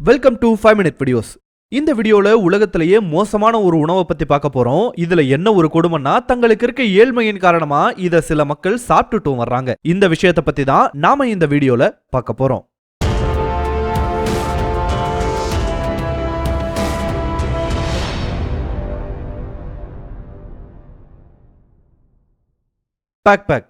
Welcome to five minute videos இந்த வீடியோவில் உலகத்திலேயே மோசமான ஒரு உணவை பற்றி பார்க்க போகிறோம் இதில் என்ன ஒரு கொடுமைன்னா தங்களுக்கு இருக்க ஏழ்மையின் காரணமாக இதை சில மக்கள் சாப்பிட்டுட்டும் வர்றாங்க. இந்த விஷயத்தை பற்றி தான் நாம் இந்த வீடியோவில் பார்க்க போகிறோம் பேக் பேக்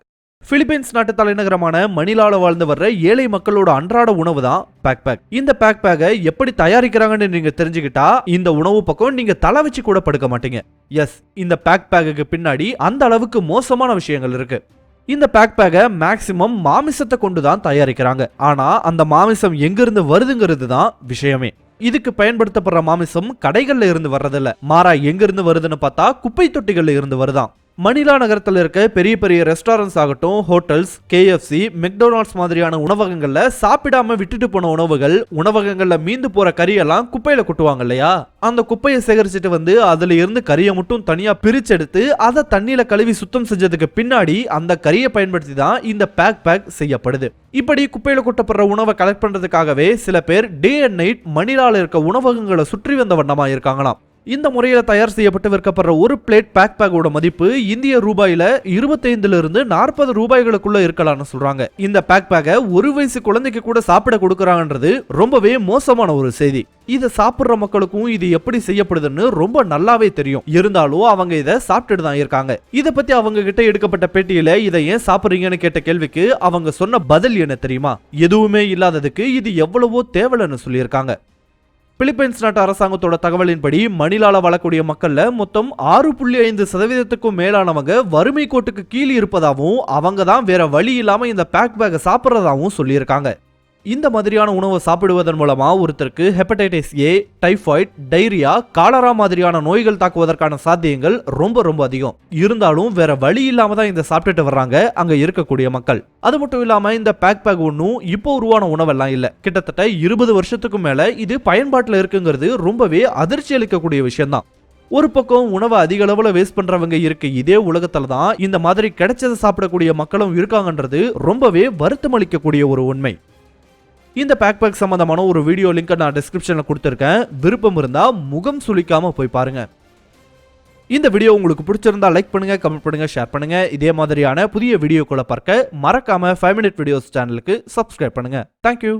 பிலிப்பைன்ஸ் நாட்டு தலைநகரமான மணிலால வாழ்ந்து வர்ற ஏழை மக்களோட அன்றாட உணவு தான் பேக் பேக் இந்த பேக் பேக்கை எப்படி தயாரிக்கிறாங்கன்னு நீங்க தெரிஞ்சுக்கிட்டா இந்த உணவு பக்கம் நீங்க தலை வச்சு கூட படுக்க மாட்டீங்க. எஸ் இந்த பேக் பேக்குக்கு பின்னாடி அந்த அளவுக்கு மோசமான விஷயங்கள் இருக்கு. இந்த பேக் பேக்கை மேக்சிமம் மாமிசத்தை கொண்டு தான் தயாரிக்கிறாங்க. ஆனா அந்த மாமிசம் எங்கிருந்து வருதுங்கிறது தான் விஷயமே. இதுக்கு பயன்படுத்தப்படுற மாமிசம் கடைகள்ல இருந்து வர்றதில்ல. மாறா எங்கிருந்து வருதுன்னு பார்த்தா குப்பை தொட்டிகள்ல இருந்து வருதாம் மணிலா நகரத்தில் இருக்க பெரிய பெரிய ரெஸ்டாரண்ட்ஸ் ஆகட்டும் ஹோட்டல்ஸ் கேஎஃப்சி மெக்டொனால்ட்ஸ் மாதிரியான உணவகங்கள்ல சாப்பிடாம விட்டுட்டு போன உணவுகள் உணவகங்கள்ல மீந்து போற கறியெல்லாம் குப்பையில கொட்டுவாங்க இல்லையா? அந்த குப்பையை சேகரிச்சுட்டு வந்து அதுல இருந்து கறியை மட்டும் தனியா பிரிச்செடுத்து அதை தண்ணியில கழுவி சுத்தம் செஞ்சதுக்கு பின்னாடி அந்த கறியை பயன்படுத்தி தான் இந்த பேக் பேக் செய்யப்படுது. இப்படி குப்பையில கொட்டப்படுற உணவை கலெக்ட் பண்றதுக்காகவே சில பேர் டே அண்ட் நைட் மணிலால இருக்க உணவகங்களை சுற்றி வந்த வண்ணமா இருக்காங்களாம். இந்த முறையில் தயார் செய்யப்பட்டு விற்கப்படுற ஒரு பிளேட் பேக் பேக்கோட மதிப்பு இந்திய ரூபாயில இருபத்தைந்துல இருந்து நாற்பது ரூபாய்களுக்குள்ள இருக்கலாம்னு சொல்றாங்க. இந்த பேக் பேக்கை ஒரு வயசு குழந்தைக்கு கூட சாப்பிட கொடுக்குறாங்கன்றது ரொம்பவே மோசமான ஒரு செய்தி. இதை சாப்பிட்ற மக்களுக்கும் இது எப்படி செய்யப்படுதுன்னு ரொம்ப நல்லாவே தெரியும். இருந்தாலும் அவங்க இதை சாப்பிட்டுட்டு தான் இருக்காங்க. இதை பத்தி அவங்க கிட்ட எடுக்கப்பட்ட பேட்டியில இதை ஏன் சாப்பிடுறீங்கன்னு கேட்ட கேள்விக்கு அவங்க சொன்ன பதில் என்ன தெரியுமா? எதுவுமே இல்லாததுக்கு இது எவ்வளவோ தேவலன்னு சொல்லியிருக்காங்க. பிலிப்பைன்ஸ் நாட்டு அரசாங்கத்தோட தகவலின்படி மணிலால வாழக்கூடிய மக்கள்ல மொத்தம் ஆறு புள்ளி ஐந்து சதவீதத்துக்கும் மேலானவங்க வறுமை கோட்டுக்கு கீழே இருப்பதாகவும் அவங்க தான் வேற வழி இல்லாம இந்த பேக் பேக்கை சாப்பிட்றதாகவும் சொல்லியிருக்காங்க. இந்த மாதிரியான உணவை சாப்பிடுவதன் மூலமாக ஒருத்தருக்கு hepatitis A typhoid diarrhoea cholera மாதிரியான நோய்கள் தாக்குவதற்கான சாத்தியங்கள் ரொம்ப ரொம்ப அதிகம். இருந்தாலும் வேற வழி இல்லாம தான் இந்த சாப்பிட்டுட்டு வர்றாங்க அங்க இருக்கக்கூடிய மக்கள். அது மட்டும் இல்லாம இந்த பேக் பேக் ஒன்றும் இப்போ உருவான உணவெல்லாம் இல்லை. கிட்டத்தட்ட இருபது வருஷத்துக்கு மேல இது பயன்பாட்டில் இருக்குங்கிறது ரொம்பவே அதிர்ச்சி அளிக்கக்கூடிய விஷயம்தான். ஒரு பக்கம் உணவை அதிக அளவில் வேஸ்ட் பண்றவங்க இருக்கு இதே உலகத்துல தான் இந்த மாதிரி கிடைச்சதை சாப்பிடக்கூடிய மக்களும் இருக்காங்கன்றது ரொம்பவே வருத்தம் அளிக்கக்கூடிய ஒரு உண்மை. இந்த பேக் பேக் சம்பந்தமான ஒரு வீடியோ லிங்க் நான் டிஸ்கிரிப்ஷனில் கொடுத்துருக்கேன். விருப்பம் இருந்தால் முகம் சுளிக்காமல் போய் பாருங்கள் இந்த வீடியோ உங்களுக்கு பிடிச்சிருந்தா லைக் பண்ணுங்க கமெண்ட் பண்ணுங்க ஷேர் பண்ணுங்க. இதே மாதிரியான புதிய வீடியோக்களை பார்க்க மறக்காம ஃபைவ் மினிட் வீடியோஸ் சேனலுக்கு சப்ஸ்கிரைப் பண்ணுங்க. Thank you